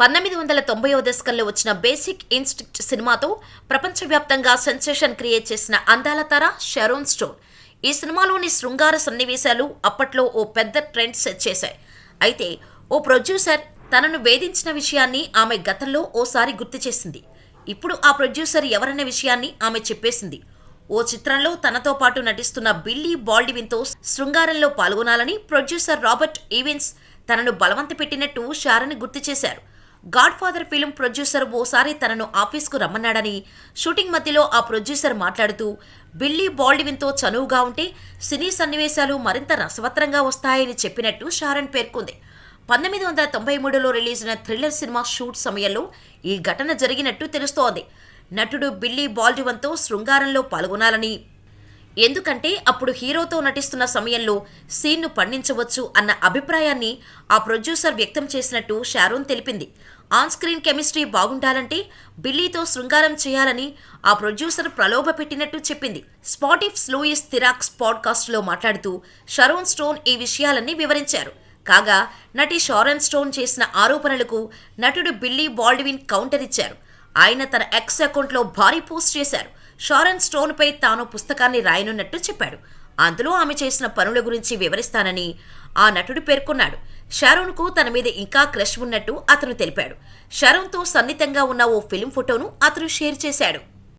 పంతొమ్మిది వందల తొంభైవ దశకంలో వచ్చిన బేసిక్ ఇన్స్టిక్ట్ సినిమాతో ప్రపంచవ్యాప్తంగా సెన్సేషన్ క్రియేట్ చేసిన అందాల తార షరోన్ స్టోన్. ఈ సినిమాలోని శృంగార సన్నివేశాలు అప్పట్లో ఓ పెద్ద ట్రెండ్ సెట్ చేశాయి. అయితే ఓ ప్రొడ్యూసర్ తనను వేధించిన విషయాన్ని ఆమె గతంలో ఓసారి గుర్తు చేసింది. ఇప్పుడు ఆ ప్రొడ్యూసర్ ఎవరనే విషయాన్ని ఆమె చెప్పేసింది. ఓ చిత్రంలో తనతో పాటు నటిస్తున్న బిల్లీ బాల్డివిన్తో శృంగారంలో పాల్గొనాలని ప్రొడ్యూసర్ రాబర్ట్ ఈవెన్స్ తనను బలవంత పెట్టినట్టు షారన్ గుర్తు చేశారు. గాడ్ ఫాదర్ ఫిల్మ్ ప్రొడ్యూసర్ ఓసారి తనను ఆఫీస్కు రమ్మన్నాడని షూటింగ్ మధ్యలో ఆ ప్రొడ్యూసర్ మాట్లాడుతూ బిల్లీ బాల్డివిన్తో చనువుగా ఉంటే సినీ సన్నివేశాలు మరింత రసవత్రంగా వస్తాయని చెప్పినట్టు షారన్ పేర్కొంది. పంతొమ్మిది వందల తొంభై మూడులో రిలీజ్ అయిన థ్రిల్లర్ సినిమా షూట్ సమయంలో ఈ ఘటన జరిగినట్టు తెలుస్తోంది. నటుడు బిల్లీ బాల్డివన్తో శృంగారంలో పాల్గొనాలని ఎందుకంటే అప్పుడు హీరోతో నటిస్తున్న సమయంలో సీన్ను పండించవచ్చు అన్న అభిప్రాయాన్ని ఆ ప్రొడ్యూసర్ వ్యక్తం చేసినట్టు షారోన్ తెలిపింది. ఆన్ స్క్రీన్ కెమిస్ట్రీ బాగుండాలంటే బిల్లీతో శృంగారం చేయాలని ఆ ప్రొడ్యూసర్ ప్రలోభ పెట్టినట్టు చెప్పింది. స్పాటిఫ్ లూయిస్ థిరాక్స్ పాడ్కాస్ట్లో మాట్లాడుతూ షరోన్ స్టోన్ ఈ విషయాలన్నీ వివరించారు. కాగా నటి షారన్ స్టోన్ చేసిన ఆరోపణలకు నటుడు బిల్లీ బాల్డ్విన్ కౌంటర్ ఇచ్చారు. ఆయన తన ఎక్స్ అకౌంట్లో భారీ పోస్ట్ చేశారు. షారన్ స్టోన్పై తాను పుస్తకాన్ని రాయనున్నట్టు చెప్పాడు. అందులో ఆమె చేసిన పనుల గురించి వివరిస్తానని ఆ నటుడు పేర్కొన్నాడు. షారోన్కు తన మీద ఇంకా క్రష్ ఉన్నట్టు అతను తెలిపాడు. షారోన్తో సన్నిహితంగా ఉన్న ఓ ఫిల్మ్ ఫోటోను అతను షేర్ చేశాడు.